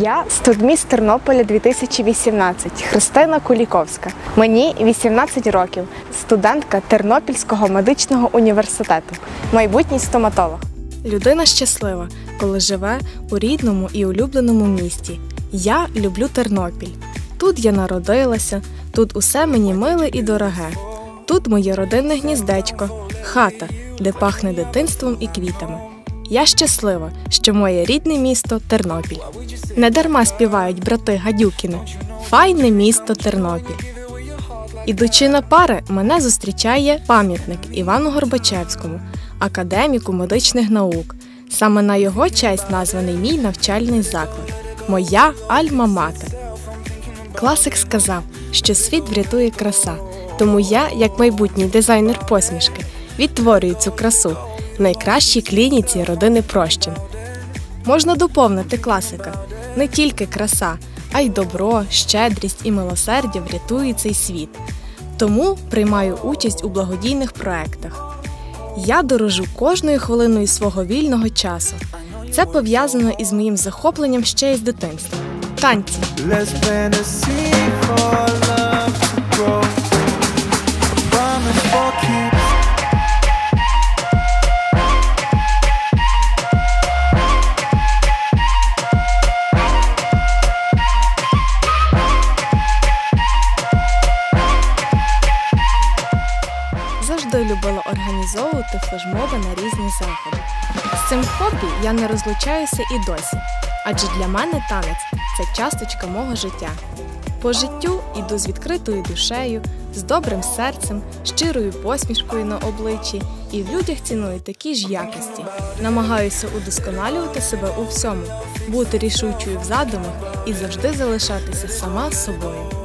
Я студміст Тернополя 2018 Христина Куліковська. Мені 18 років, студентка Тернопільського медичного університету, майбутній стоматолог. Людина щаслива, коли живе у рідному і улюбленому місті. Я люблю Тернопіль. Тут я народилася, тут усе мені миле і дороге. Тут моє родинне гніздечко, хата, де пахне дитинством і квітами. Я щаслива, що моє рідне місто Тернопіль. Недарма співають брати Гадюкіни. Файне місто Тернопіль. Ідучи на пари, мене зустрічає пам'ятник Івану Горбачевському, академіку медичних наук. Саме на його честь названий мій навчальний заклад. Моя альма-матер. Класик сказав, що світ врятує краса, тому я, як майбутній дизайнер посмішки, відтворюю цю красу найкращій клініці родини Прощин. Можна доповнити класика не тільки краса, а й добро, щедрість і милосердя врятують цей світ. Тому приймаю участь у благодійних проектах. Я дорожу кожною хвилиною свого вільного часу. Це пов'язано із моїм захопленням ще із дитинства. Танці. Любила організовувати флешмоби на різні заходи. З цим хобі я не розлучаюся і досі, адже для мене танець це часточка мого життя. По життю іду з відкритою душею, з добрим серцем, щирою посмішкою на обличчі і в людях ціную такі ж якості. Намагаюся удосконалювати себе у всьому, бути рішучою в задумах і завжди залишатися сама собою.